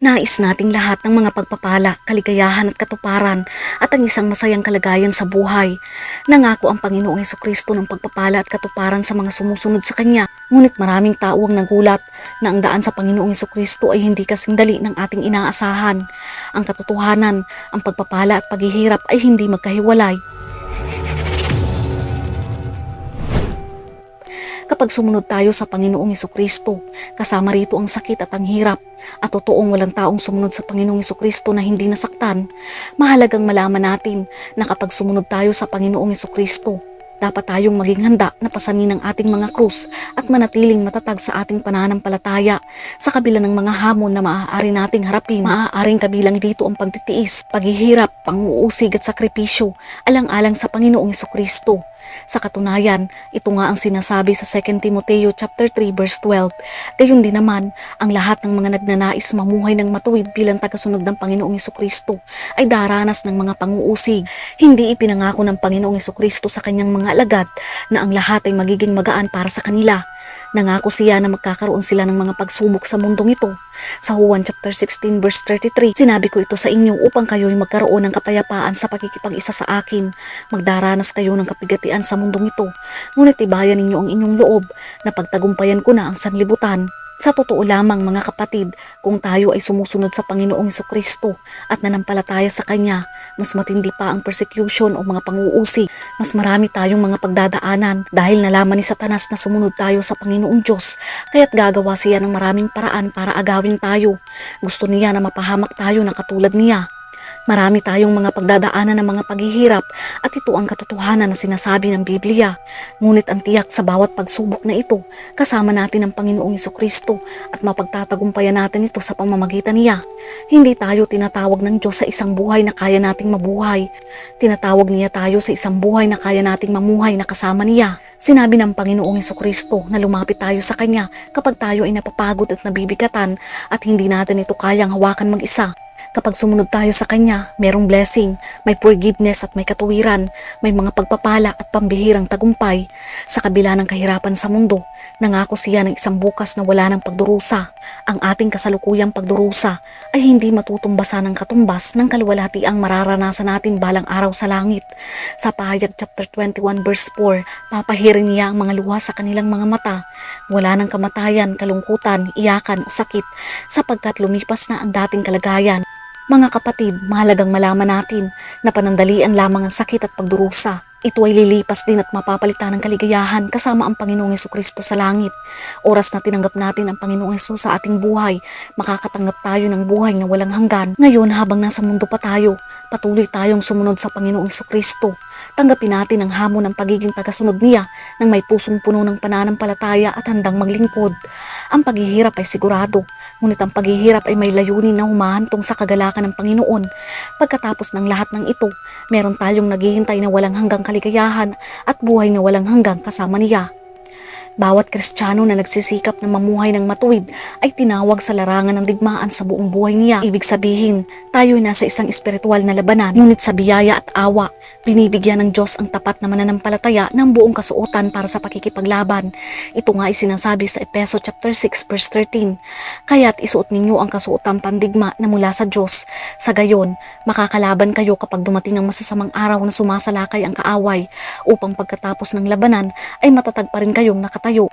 Nais nating lahat ng mga pagpapala, kaligayahan at katuparan at ang isang masayang kalagayan sa buhay. Nangako ang Panginoong Heso Kristo ng pagpapala at katuparan sa mga sumusunod sa Kanya. Ngunit maraming tao ang nagulat na ang daan sa Panginoong Heso Kristo ay hindi kasing dali ng ating inaasahan. Ang katotohanan, ang pagpapala at paghihirap ay hindi magkahiwalay. Kapag sumunod tayo sa Panginoong Kristo, kasama rito ang sakit at ang hirap, at totoong walang taong sumunod sa Panginoong Kristo na hindi nasaktan, mahalagang malaman natin na kapag sumunod tayo sa Panginoong Kristo, dapat tayong maging handa na pasanin ang ating mga krus at manatiling matatag sa ating pananampalataya sa kabila ng mga hamon na maaari nating harapin. Maaaring kabilang dito ang pagtitiis, paghihirap, panguusig at sakripisyo alang-alang sa Panginoong Kristo. Sa katunayan, ito nga ang sinasabi sa 2 Timoteo chapter 3 verse 12. Gayon din naman, ang lahat ng mga nagnanais mamuhay ng matuwid bilang tagasunod ng Panginoong Kristo ay daranas ng mga panguusig. Hindi ipinangako ng Panginoong Kristo sa kanyang mga alagad na ang lahat ay magiging magaan para sa kanila. Nangako siya na magkakaroon sila ng mga pagsubok sa mundong ito. Sa Juan chapter 16 verse 33, sinabi ko ito sa inyo upang kayo'y magkaroon ng kapayapaan sa pakikipag-isa sa akin. Magdaranas kayo ng kapigatian sa mundong ito. Ngunit ibayan ninyo ang inyong loob na pagtagumpayan ko na ang sanlibutan. Sa totoo lamang mga kapatid, kung tayo ay sumusunod sa Panginoong Kristo at nanampalataya sa Kanya, mas matindi pa ang persecution o mga panguusi. Mas marami tayong mga pagdadaanan dahil nalaman ni Satanas na sumunod tayo sa Panginoong Diyos, kaya't gagawa siya ng maraming paraan para agawin tayo. Gusto niya na mapahamak tayo na katulad niya. Marami tayong mga pagdadaanan ng mga paghihirap at ito ang katotohanan na sinasabi ng Biblia. Ngunit ang tiyak sa bawat pagsubok na ito, kasama natin ang Panginoong Heso Kristo at mapagtatagumpayan natin ito sa pamamagitan niya. Hindi tayo tinatawag ng Diyos sa isang buhay na kaya nating mabuhay. Tinatawag niya tayo sa isang buhay na kaya nating mamuhay na kasama niya. Sinabi ng Panginoong Kristo na lumapit tayo sa Kanya kapag tayo ay napapagod at nabibigatan at hindi natin ito kayang hawakan mag-isa. Kapag sumunod tayo sa Kanya, merong blessing, may forgiveness at may katuwiran, may mga pagpapala at pambihirang tagumpay. Sa kabila ng kahirapan sa mundo, nangako siya ng isang bukas na wala ng pagdurusa. Ang ating kasalukuyang pagdurusa ay hindi matutumbasan ng katumbas ng kaluwalhati ang mararanasan natin balang araw sa langit. Sa pahayag chapter 21 verse 4, papahirin niya ang mga luha sa kanilang mga mata. Wala ng kamatayan, kalungkutan, iyakan o sakit sapagkat lumipas na ang dating kalagayan. Mga kapatid, mahalagang malaman natin na panandalian lamang ang sakit at pagdurusa. Ito ay lilipas din at mapapalitan ng kaligayahan kasama ang Panginoong Heso Kristo sa langit. Oras na tinanggap natin ang Panginoong Heso sa ating buhay, makakatanggap tayo ng buhay na walang hanggan. Ngayon habang nasa mundo pa tayo, patuloy tayong sumunod sa Panginoong Heso Kristo. Tanggapin natin ang hamon ng pagiging tagasunod niya nang may pusong puno ng pananampalataya at handang maglingkod. Ang paghihirap ay sigurado, ngunit ang paghihirap ay may layunin na humahantong sa kagalakan ng Panginoon. Pagkatapos ng lahat ng ito, meron tayong naghihintay na walang hanggang kaligayahan at buhay na walang hanggang kasama niya. Bawat Kristiyano na nagsisikap na mamuhay ng matuwid ay tinawag sa larangan ng digmaan sa buong buhay niya. Ibig sabihin, tayo ay nasa isang espiritual na labanan, ngunit sa biyaya at awa, binibigyan ng Diyos ang tapat na mananampalataya ng buong kasuotan para sa pakikipaglaban. Ito nga ay sinasabi sa Epeso chapter 6 verse 13. Kaya't isuot ninyo ang kasuotang pandigma na mula sa Diyos. Sa gayon, makakalaban kayo kapag dumating ang masasamang araw na sumasalakay ang kaaway upang pagkatapos ng labanan ay matatag pa rin kayong nakatayo.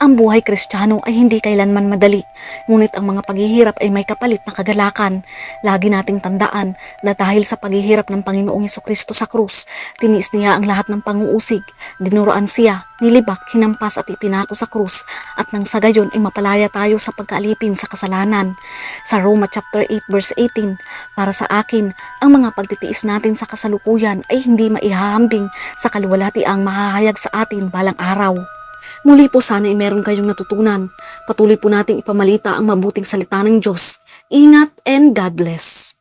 Ang buhay kristyano ay hindi kailanman madali, ngunit ang mga paghihirap ay may kapalit na kagalakan. Lagi nating tandaan na dahil sa paghihirap ng Panginoong Heso Kristo sa krus, tiniis niya ang lahat ng panguusig, dinuroan siya, nilibak, hinampas at ipinako sa krus, at nang sa gayon ay mapalaya tayo sa pagkaalipin sa kasalanan. Sa Roma chapter 8 verse 18, para sa akin, ang mga pagtitiis natin sa kasalukuyan ay hindi maihahambing sa kaluwalhati ang mahahayag sa atin balang araw. Muli po sana ay meron kayong natutunan. Patuloy po nating ipamalita ang mabuting salita ng Diyos. Ingat and God bless.